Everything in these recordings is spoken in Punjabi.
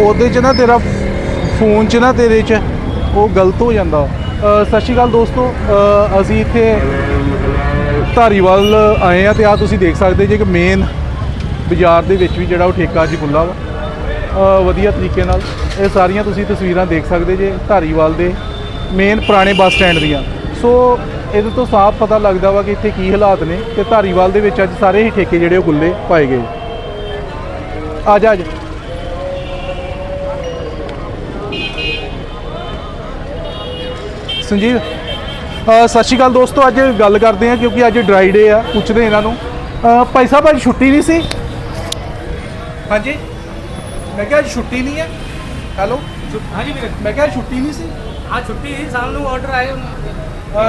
ਉਹਦੇ 'ਚ ਨਾ ਤੇਰਾ ਫੋਨ 'ਚ ਨਾ ਤੇਰੇ 'ਚ ਉਹ ਗਲਤ ਹੋ ਜਾਂਦਾ। ਅ, ਸਤਿ ਸ਼੍ਰੀ ਅਕਾਲ ਦੋਸਤੋ ਅ, ਅਸੀਂ ਇੱਥੇ ਧਾਰੀਵਾਲ ਆਏ ਆ ਤੇ ਆ ਤੁਸੀਂ ਦੇਖ ਸਕਦੇ ਜੇ ਕਿ ਮੇਨ ਬਾਜ਼ਾਰ ਦੇ ਵਿੱਚ ਵੀ ਜਿਹੜਾ ਉਹ ਠੇਕਾ ਅੱਜ ਖੁੱਲ੍ਹਾ ਵਾ। ਅ, ਵਧੀਆ ਤਰੀਕੇ ਨਾਲ ਇਹ ਸਾਰੀਆਂ ਤੁਸੀਂ ਤਸਵੀਰਾਂ ਦੇਖ ਸਕਦੇ ਜੇ ਧਾਰੀਵਾਲ ਦੇ ਮੇਨ ਪੁਰਾਣੇ ਬੱਸ ਸਟੈਂਡ ਦੀਆਂ। ਸੋ ਇਹਦੇ ਤੋਂ ਸਾਫ਼ ਪਤਾ ਲੱਗਦਾ ਵਾ ਕਿ ਇੱਥੇ ਕੀ ਹਾਲਾਤ ਨੇ ਤੇ ਧਾਰੀਵਾਲ ਦੇ ਵਿੱਚ ਅੱਜ ਸਾਰੇ ਹੀ ਠੇਕੇ ਜਿਹੜੇ ਉਹ ਖੁੱਲ੍ਹੇ ਪਾਏ ਗਏ। ਆ ਜਾ ਆ ਜਾ। ਸੰਜੀਵ ਸਤਿ ਸ਼੍ਰੀ ਅਕਾਲ ਦੋਸਤੋ ਅੱਜ ਗੱਲ ਕਰਦੇ ਆ ਕਿਉਂਕਿ ਅੱਜ ਡਰਾਈ ਡੇ ਆ ਪੁੱਛਦੇ ਇਹਨਾਂ ਨੂੰ। ਅ, ਭਾਈ ਸਾਹਿਬ ਅੱਜ ਛੁੱਟੀ ਨਹੀਂ ਸੀ? ਹਾਂਜੀ? ਮੈਂ ਕਿਹਾ ਅੱਜ ਛੁੱਟੀ ਨਹੀਂ ਹੈ ਹੈਲੋ? ਹਾਂਜੀ ਵੀਰੇ। ਮੈਂ ਕਿਹਾ ਅੱਜ ਛੁੱਟੀ ਨਹੀਂ ਸੀ? ਹਾਂ ਛੁੱਟੀ ਸੀ ਸ਼ਾਮ ਨੂੰ ਆਰਡਰ ਆਏ।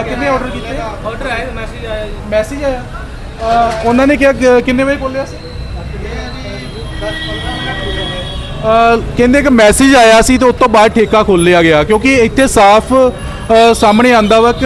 ਕਿੰਨੇ ਆਰਡਰ ਕੀਤੇ? ਆਰਡਰ ਆਏ ਮੈਸੇਜ ਆਇਆ ਜੀ। ਮੈਸੇਜ ਆਇਆ। ਉਹਨਾਂ ਨੇ ਕਿਹਾ ਕਿੰਨੇ ਵਜੇ ਖੋਲਿਆ ਸੀ? ਅ, ਕਹਿੰਦੇ ਕਿ ਮੈਸੇਜ ਆਇਆ ਸੀ ਤੇ ਉਸ ਤੋਂ ਬਾਅਦ ਠੇਕਾ ਖੋਲਿਆ ਗਿਆ ਕਿਉਂਕਿ ਇੱਥੇ ਸਾਫ਼ ਸਾਹਮਣੇ ਆਂਦਾ ਵਾ ਕਿ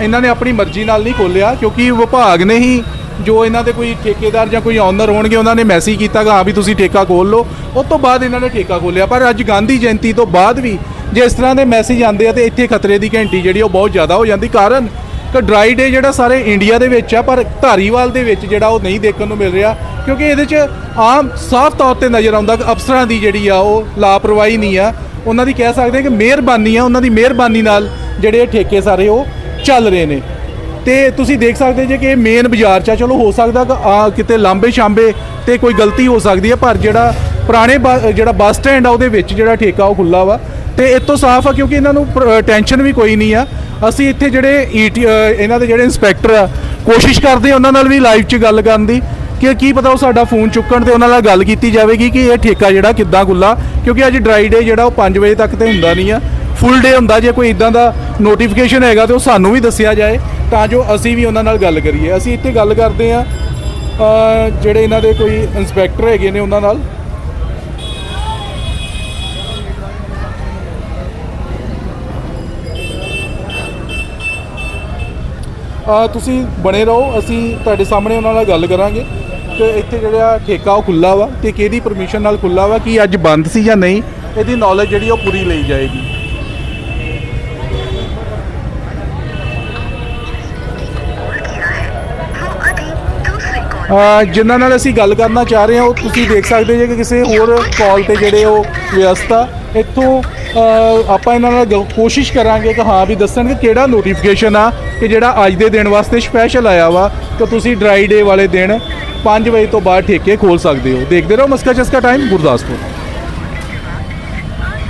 ਇਹਨਾਂ ਨੇ ਆਪਣੀ ਮਰਜ਼ੀ ਨਾਲ ਨਹੀਂ ਖੋਲਿਆ ਕਿਉਂਕਿ ਵਿਭਾਗ ਨੇ ਹੀ ਜੋ ਇਹਨਾਂ ਦੇ ਕੋਈ ਠੇਕੇਦਾਰ ਜਾਂ ਕੋਈ ਓਨਰ ਹੋਣਗੇ, ਉਹਨਾਂ ਨੇ ਮੈਸੇਜ ਕੀਤਾ ਕਿ ਹਾਂ ਵੀ ਤੁਸੀਂ ਠੇਕਾ ਖੋਲ ਲਓ। ਉਸ ਤੋਂ ਬਾਅਦ ਇਹਨਾਂ ਨੇ ਠੇਕਾ ਖੋਲਿਆ ਪਰ ਅੱਜ ਗਾਂਧੀ ਜਯੰਤੀ ਤੋਂ ਬਾਅਦ ਵੀ ਜੇ ਇਸ ਤਰ੍ਹਾਂ ਦੇ ਮੈਸੇਜ ਆਉਂਦੇ ਆ ਤੇ ਇੱਥੇ ਖਤਰੇ ਦੀ ਘੰਟੀ ਜਿਹੜੀ ਉਹ ਬਹੁਤ ਜ਼ਿਆਦਾ ਹੋ ਜਾਂਦੀ। ਕਾਰਨ ਕਿ ਡਰਾਈ ਡੇ ਜਿਹੜਾ ਸਾਰੇ ਇੰਡੀਆ ਦੇ ਵਿੱਚ ਆ, ਪਰ ਧਾਰੀਵਾਲ ਦੇ ਵਿੱਚ ਜਿਹੜਾ ਉਹ ਨਹੀਂ ਦੇਖਣ ਨੂੰ ਮਿਲ ਰਿਹਾ, ਕਿਉਂਕਿ ਇਹਦੇ 'ਚ ਆਮ ਸਾਫ਼ ਤੌਰ ਤੇ ਨਜ਼ਰ ਆਉਂਦਾ ਕਿ ਅਫਸਰਾਂ ਦੀ ਜਿਹੜੀ ਆ, ਉਹ ਲਾਪਰਵਾਹੀ ਨਹੀਂ ਆ। ਉਹਨਾਂ ਦੀ ਕਹਿ ਸਕਦੇ ਆ ਕਿ ਮਿਹਰਬਾਨੀ ਆ, ਉਹਨਾਂ ਦੀ ਮਿਹਰਬਾਨੀ ਨਾਲ ਜਿਹੜੇ ਠੇਕੇ ਸਾਰੇ ਉਹ ਚੱਲ ਰਹੇ ਨੇ। ਤੇ ਤੁਸੀਂ ਦੇਖ ਸਕਦੇ ਜੇ ਕਿ ਇਹ ਮੇਨ ਬਾਜ਼ਾਰ 'ਚ ਆ, ਚਲੋ ਹੋ ਸਕਦਾ ਕਿ ਆ ਕਿਤੇ ਲਾਂਬੇ ਸ਼ਾਂਬੇ ਤੇ ਕੋਈ ਗਲਤੀ ਹੋ ਸਕਦੀ ਹੈ ਪਰ ਜਿਹੜਾ ਪੁਰਾਣੇ ਬ- ਜਿਹੜਾ ਬੱਸ ਸਟੈਂਡ ਆ ਉਹਦੇ ਵਿੱਚ ਜਿਹੜਾ ਠੇਕਾ ਉਹ ਖੁੱਲਾ ਵਾ। ਤੇ ਇਹ ਤੋਂ ਸਾਫ਼ ਆ ਕਿਉਂਕਿ ਇਹਨਾਂ ਨੂੰ ਟੈਨਸ਼ਨ ਵੀ ਕੋਈ ਨਹੀਂ ਆ। ਅਸੀਂ ਇੱਥੇ ਜਿਹੜੇ ਈਟੀ ਇਹਨਾਂ ਦੇ ਜਿਹੜੇ ਇੰਸਪੈਕਟਰ ਆ, ਕੋਸ਼ਿਸ਼ ਕਰਦੇ ਆ ਉਹਨਾਂ ਨਾਲ ਵੀ ਲਾਈਵ 'ਚ ਗੱਲ ਕਰਨ ਦੀ ਕਿ ਕੀ ਪਤਾ ਉਹ ਸਾਡਾ ਫੋਨ ਚੁੱਕਣ ਤੇ ਉਹਨਾਂ ਨਾਲ ਗੱਲ ਕੀਤੀ ਜਾਵੇਗੀ ਕਿ ਇਹ ਠੇਕਾ ਜਿਹੜਾ ਕਿੱਦਾਂ ਖੁੱਲਾ ਕਿਉਂਕਿ ਅੱਜ ਡਰਾਈ ਡੇ ਜਿਹੜਾ ਉਹ 5 ਵਜੇ ਤੱਕ ਤੇ ਹੁੰਦਾ ਨਹੀਂ ਆ। ਫੁੱਲ ਡੇ ਹੁੰਦਾ ਜੇ ਕੋਈ ਇਦਾਂ ਦਾ ਨੋਟੀਫਿਕੇਸ਼ਨ ਹੈਗਾ ਤੇ ਉਹ ਸਾਨੂੰ ਵੀ ਦੱਸਿਆ ਜਾਏ, ਤਾਂ ਜੋ ਅਸੀਂ ਵੀ ਉਹਨਾਂ ਨਾਲ ਗੱਲ ਕਰੀਏ। ਅਸੀਂ ਇੱਥੇ ਗੱਲ ਕਰਦੇ ਆ ਜਿਹੜੇ ਇਹਨਾਂ ਦੇ ਕੋਈ ਇੰਸਪੈਕਟਰ ਹੈਗੇ ਨੇ ਉਹਨਾਂ ਨਾਲ। ਤੁਸੀਂ ਬਣੇ ਰਹੋ, ਅਸੀਂ ਤੁਹਾਡੇ ਸਾਹਮਣੇ ਉਹਨਾਂ ਨਾਲ ਗੱਲ ਕਰਾਂਗੇ। ਕਿ ਇੱਥੇ ਜਿਹੜਾ ਠੇਕਾ ਉਹ ਖੁੱਲਾ ਵਾ ਤੇ ਕਿਹਦੀ ਪਰਮਿਸ਼ਨ ਨਾਲ ਖੁੱਲਾ ਵਾ, ਕਿ ਅੱਜ ਬੰਦ ਸੀ ਜਾਂ ਨਹੀਂ, ਇਹਦੀ ਨੌਲੇਜ ਜਿਹੜੀ ਉਹ ਪੂਰੀ ਲਈ ਜਾਏਗੀ। ਜਿਨ੍ਹਾਂ ਨਾਲ ਅਸੀਂ ਗੱਲ ਕਰਨਾ ਚਾਹ ਰਹੇ ਹਾਂ, ਉਹ ਤੁਸੀਂ ਦੇਖ ਸਕਦੇ ਜੇ ਕਿ ਕਿਸੇ ਹੋਰ ਕਾਲ ਤੇ ਜਿਹੜੇ ਉਹ ਵਿਅਸਤ ਇੱਥੋਂ ਆਪਾਂ ਇਹਨਾਂ ਨਾਲ ਗੱਲ- ਕੋਸ਼ਿਸ਼ ਕਰਾਂਗੇ ਕਿ ਹਾਂ ਵੀ ਦੱਸਣ ਕਿ ਕਿਹੜਾ ਨੋਟੀਫਿਕੇਸ਼ਨ ਆ ਕਿ ਜਿਹੜਾ ਅੱਜ ਦੇ ਦਿਨ ਵਾਸਤੇ ਸਪੈਸ਼ਲ ਆਇਆ ਵਾ ਕਿ ਤੁਸੀਂ ਡਰਾਈ ਡੇ ਵਾਲੇ ਦਿਨ 5 ਵਜੇ ਤੋਂ ਬਾਅਦ ਠੇਕੇ ਖੋਲ ਸਕਦੇ ਹੋ। ਦੇਖਦੇ ਰਹੋ ਮਸਕਾ ਚਸਕਾ ਟਾਈਮ ਗੁਰਦਾਸਪੁਰ।